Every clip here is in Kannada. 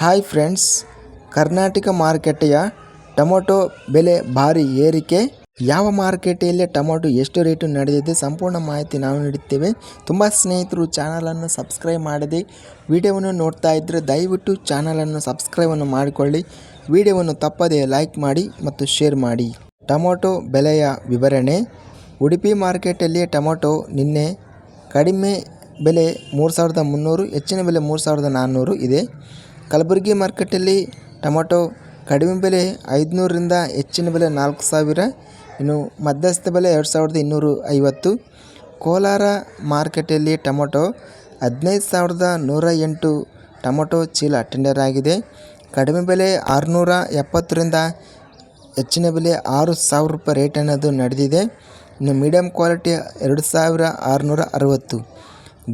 ಹಾಯ್ ಫ್ರೆಂಡ್ಸ್ ಕರ್ನಾಟಕ ಮಾರುಕಟ್ಟೆಯ ಟೊಮೊಟೊ ಬೆಲೆ ಭಾರಿ ಏರಿಕೆ ಯಾವ ಮಾರುಕಟ್ಟೆಯಲ್ಲಿ ಟೊಮೊಟೊ ಎಷ್ಟು ರೇಟು ನಡೆದಿದೆ ಸಂಪೂರ್ಣ ಮಾಹಿತಿ ನಾವು ನೀಡುತ್ತೇವೆ ತುಂಬ ಸ್ನೇಹಿತರು ಚಾನಲನ್ನು ಸಬ್ಸ್ಕ್ರೈಬ್ ಮಾಡದೆ ವಿಡಿಯೋವನ್ನು ನೋಡ್ತಾ ಇದ್ದರೆ ದಯವಿಟ್ಟು ಚಾನಲನ್ನು ಸಬ್ಸ್ಕ್ರೈಬನ್ನು ಮಾಡಿಕೊಳ್ಳಿ ವಿಡಿಯೋವನ್ನು ತಪ್ಪದೆ ಲೈಕ್ ಮಾಡಿ ಮತ್ತು ಶೇರ್ ಮಾಡಿ ಟೊಮೊಟೊ ಬೆಲೆಯ ವಿವರಣೆ ಉಡುಪಿ ಮಾರ್ಕೆಟಲ್ಲಿ ಟೊಮೊಟೊ ನಿನ್ನೆ ಕಡಿಮೆ ಬೆಲೆ ಮೂರು ಸಾವಿರದ ಮುನ್ನೂರು ಹೆಚ್ಚಿನ ಬೆಲೆ ಮೂರು ಸಾವಿರದ ನಾನ್ನೂರು ಇದೆ ಕಲಬುರಗಿ ಮಾರ್ಕೆಟಲ್ಲಿ ಟೊಮೊಟೊ ಕಡಿಮೆ ಬೆಲೆ ಐದುನೂರರಿಂದ ಹೆಚ್ಚಿನ ಬೆಲೆ ನಾಲ್ಕು ಸಾವಿರ, ಇನ್ನು ಮಧ್ಯಸ್ಥ ಬೆಲೆ ಎರಡು ಸಾವಿರದ ಇನ್ನೂರು ಐವತ್ತು. ಕೋಲಾರ ಮಾರ್ಕೆಟಲ್ಲಿ ಟೊಮೊಟೊ ಹದಿನೈದು ಸಾವಿರದ ನೂರ ಎಂಟು ಟೊಮೊಟೊ ಚೀಲ ಟೆಂಡರ್ ಆಗಿದೆ. ಕಡಿಮೆ ಬೆಲೆ ಆರುನೂರ ಎಪ್ಪತ್ತರಿಂದ ಹೆಚ್ಚಿನ ಬೆಲೆ ಆರು ಸಾವಿರ ರೂಪಾಯಿ ರೇಟ್ ಅನ್ನೋದು ನಡೆದಿದೆ. ಇನ್ನು ಮೀಡಿಯಮ್ ಕ್ವಾಲಿಟಿ ಎರಡು ಸಾವಿರ ಆರುನೂರ ಅರವತ್ತು.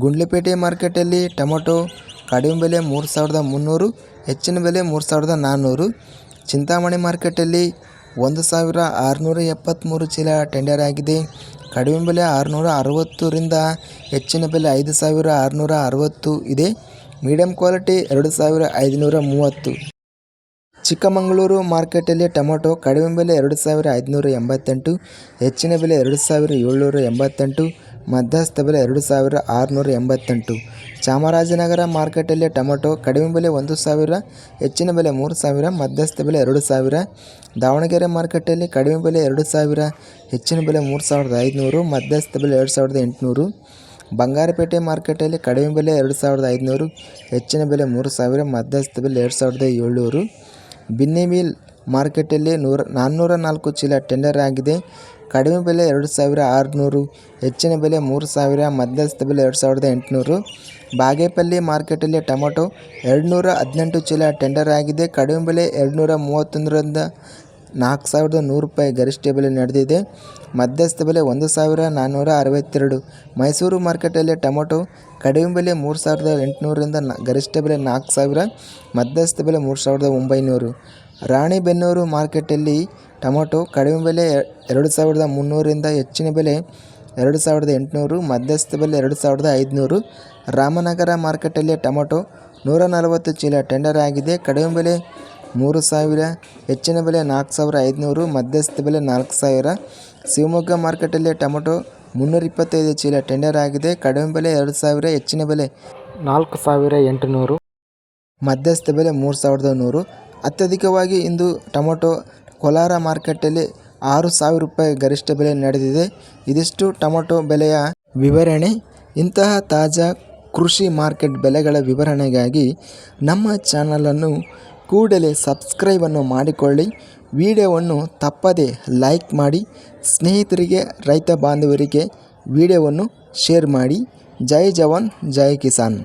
ಗುಂಡ್ಲುಪೇಟೆ ಮಾರ್ಕೆಟಲ್ಲಿ ಟೊಮೊಟೊ ಕಡಿಮೆ ಬೆಲೆ ಮೂರು ಸಾವಿರದ ಮುನ್ನೂರು, ಹೆಚ್ಚಿನ ಬೆಲೆ ಮೂರು ಸಾವಿರದ ನಾನ್ನೂರು. ಚಿಂತಾಮಣಿ ಮಾರ್ಕೆಟಲ್ಲಿ ಒಂದು ಸಾವಿರ ಆರುನೂರ ಎಪ್ಪತ್ತ್ಮೂರು ಚೀಲ ಟೆಂಡರ್ ಆಗಿದೆ. ಕಡಿಮೆ ಬೆಲೆ ಆರುನೂರ ಅರವತ್ತರಿಂದ ಹೆಚ್ಚಿನ ಬೆಲೆ ಐದು ಸಾವಿರ ಆರುನೂರ ಅರವತ್ತು ಇದೆ. ಮೀಡಿಯಂ ಕ್ವಾಲಿಟಿ ಎರಡು ಸಾವಿರ ಐದುನೂರ ಮೂವತ್ತು. ಚಿಕ್ಕಮಗಳೂರು ಮಾರ್ಕೆಟಲ್ಲಿ ಟೊಮೊಟೊ ಕಡಿಮೆ ಬೆಲೆ ಎರಡು ಸಾವಿರ ಐದುನೂರ ಎಂಬತ್ತೆಂಟು, ಹೆಚ್ಚಿನ ಬೆಲೆ ಎರಡು ಸಾವಿರ ಏಳ್ನೂರ ಎಂಬತ್ತೆಂಟು. ಮಧ್ಯಸ್ಥ ಬೆಲೆ ಎರಡು ಸಾವಿರ ಆರುನೂರ ಎಂಬತ್ತೆಂಟು. ಚಾಮರಾಜನಗರ ಮಾರ್ಕೆಟಲ್ಲಿ ಟೊಮೊಟೊ ಕಡಿಮೆ ಬೆಲೆ ಒಂದು ಸಾವಿರ, ಹೆಚ್ಚಿನ ಬೆಲೆ ಮೂರು ಸಾವಿರ, ಮಧ್ಯಸ್ಥ ಬೆಲೆ ಎರಡು ಸಾವಿರ. ದಾವಣಗೆರೆ ಮಾರ್ಕೆಟಲ್ಲಿ ಕಡಿಮೆ ಬೆಲೆ ಎರಡು ಸಾವಿರ, ಹೆಚ್ಚಿನ ಬೆಲೆ ಮೂರು ಸಾವಿರದ ಐದುನೂರು, ಮಧ್ಯಸ್ಥ ಬೆಲೆ ಎರಡು ಸಾವಿರದ ಎಂಟುನೂರು. ಬಂಗಾರಪೇಟೆ ಮಾರ್ಕೆಟಲ್ಲಿ ಕಡಿಮೆ ಬೆಲೆ ಎರಡು ಸಾವಿರದ ಐದುನೂರು, ಹೆಚ್ಚಿನ ಬೆಲೆ ಮೂರು ಸಾವಿರ, ಮಧ್ಯಸ್ಥ ಬೆಲೆ ಎರಡು ಸಾವಿರದ ಏಳ್ನೂರು. ಬಿನ್ನಿಮಿಲ್ ಮಾರ್ಕೆಟಲ್ಲಿ ನೂರ, ನಾನ್ನೂರ ನಾಲ್ಕು ಚೀಲ ಟೆಂಡರ್ ಆಗಿದೆ. ಕಡಿಮೆ ಬೆಲೆ ಎರಡು ಸಾವಿರ ಆರುನೂರು, ಹೆಚ್ಚಿನ ಬೆಲೆ ಮೂರು ಸಾವಿರ ಮಧ್ಯಸ್ಥ ಬೆಲೆ ಎರಡು ಸಾವಿರದ ಎಂಟುನೂರು. ಬಾಗೇಪಲ್ಲಿ ಮಾರ್ಕೆಟಲ್ಲಿ ಟೊಮೊಟೊ ಎರಡುನೂರ ಹದಿನೆಂಟು ಚೀಲ ಟೆಂಡರ್ ಆಗಿದೆ. ಕಡಿಮೆ ಬೆಲೆ ಎರಡುನೂರ ಮೂವತ್ತೊಂದರಿಂದ ನಾಲ್ಕು ಸಾವಿರದ ನೂರು ರೂಪಾಯಿ ಗರಿಷ್ಠ ಬೆಲೆ ನಡೆದಿದೆ. ಮಧ್ಯಸ್ಥ ಬೆಲೆ ಒಂದು ಸಾವಿರ ನಾನ್ನೂರ ಅರವತ್ತೆರಡು. ಮೈಸೂರು ಮಾರ್ಕೆಟಲ್ಲಿ ಟೊಮೊಟೊ ಕಡಿಮೆ ಬೆಲೆ ಮೂರು ಸಾವಿರದ ಎಂಟುನೂರರಿಂದ ಗರಿಷ್ಠ ಬೆಲೆ ನಾಲ್ಕು ಸಾವಿರ ಮಧ್ಯಸ್ಥ ಬೆಲೆ ಮೂರು ಸಾವಿರದ ಒಂಬೈನೂರು. ರಾಣಿಬೆನ್ನೂರು ಮಾರ್ಕೆಟಲ್ಲಿ ಟೊಮೊಟೊ ಕಡಿಮೆ ಬೆಲೆ ಎರಡು ಸಾವಿರದ ಮುನ್ನೂರರಿಂದ ಹೆಚ್ಚಿನ ಬೆಲೆ ಎರಡು ಸಾವಿರದ ಎಂಟುನೂರು, ಮಧ್ಯಸ್ಥ ಬೆಲೆ ಎರಡು ಸಾವಿರದ ಐದುನೂರು. ರಾಮನಗರ ಮಾರ್ಕೆಟಲ್ಲಿ ಟೊಮೊಟೊ ನೂರ ನಲವತ್ತು ಚೀಲ ಟೆಂಡರ್ ಆಗಿದೆ. ಕಡಿಮೆ ಬೆಲೆ ಮೂರು ಸಾವಿರ, ಹೆಚ್ಚಿನ ಬೆಲೆ ನಾಲ್ಕು ಸಾವಿರ ಐದುನೂರು, ಮಧ್ಯಸ್ಥ ಬೆಲೆ ನಾಲ್ಕು ಸಾವಿರ. ಶಿವಮೊಗ್ಗ ಮಾರ್ಕೆಟಲ್ಲಿ ಟೊಮೊಟೊ ಮುನ್ನೂರ ಇಪ್ಪತ್ತೈದು ಚೀಲ ಟೆಂಡರ್ ಆಗಿದೆ. ಕಡಿಮೆ ಬೆಲೆ ಎರಡು ಸಾವಿರ, ಹೆಚ್ಚಿನ ಬೆಲೆ ನಾಲ್ಕು ಸಾವಿರ ಎಂಟುನೂರು. ಮಧ್ಯಸ್ಥ ಬೆಲೆ ಮೂರು ಸಾವಿರದ ನೂರು. ಅತ್ಯಧಿಕವಾಗಿ ಇಂದು ಟೊಮೊಟೊ ಕೋಲಾರ ಮಾರ್ಕೆಟಲ್ಲಿ ಆರು ಸಾವಿರ ರೂಪಾಯಿ ಗರಿಷ್ಠ ಬೆಲೆ ನಡೆದಿದೆ. ಇದಿಷ್ಟು ಟೊಮೊಟೊ ಬೆಲೆಯ ವಿವರಣೆ. ಇಂತಹ ತಾಜಾ ಕೃಷಿ ಮಾರ್ಕೆಟ್ ಬೆಲೆಗಳ ವಿವರಣೆಗಾಗಿ ನಮ್ಮ ಚಾನಲನ್ನು ಕೂಡಲೇ ಸಬ್ಸ್ಕ್ರೈಬನ್ನು ಮಾಡಿಕೊಳ್ಳಿ. ವಿಡಿಯೋವನ್ನು ತಪ್ಪದೆ ಲೈಕ್ ಮಾಡಿ. ಸ್ನೇಹಿತರಿಗೆ, ರೈತ ಬಾಂಧವರಿಗೆ ವಿಡಿಯೋವನ್ನು ಶೇರ್ ಮಾಡಿ. ಜೈ ಜವಾನ್, ಜೈ ಕಿಸಾನ್.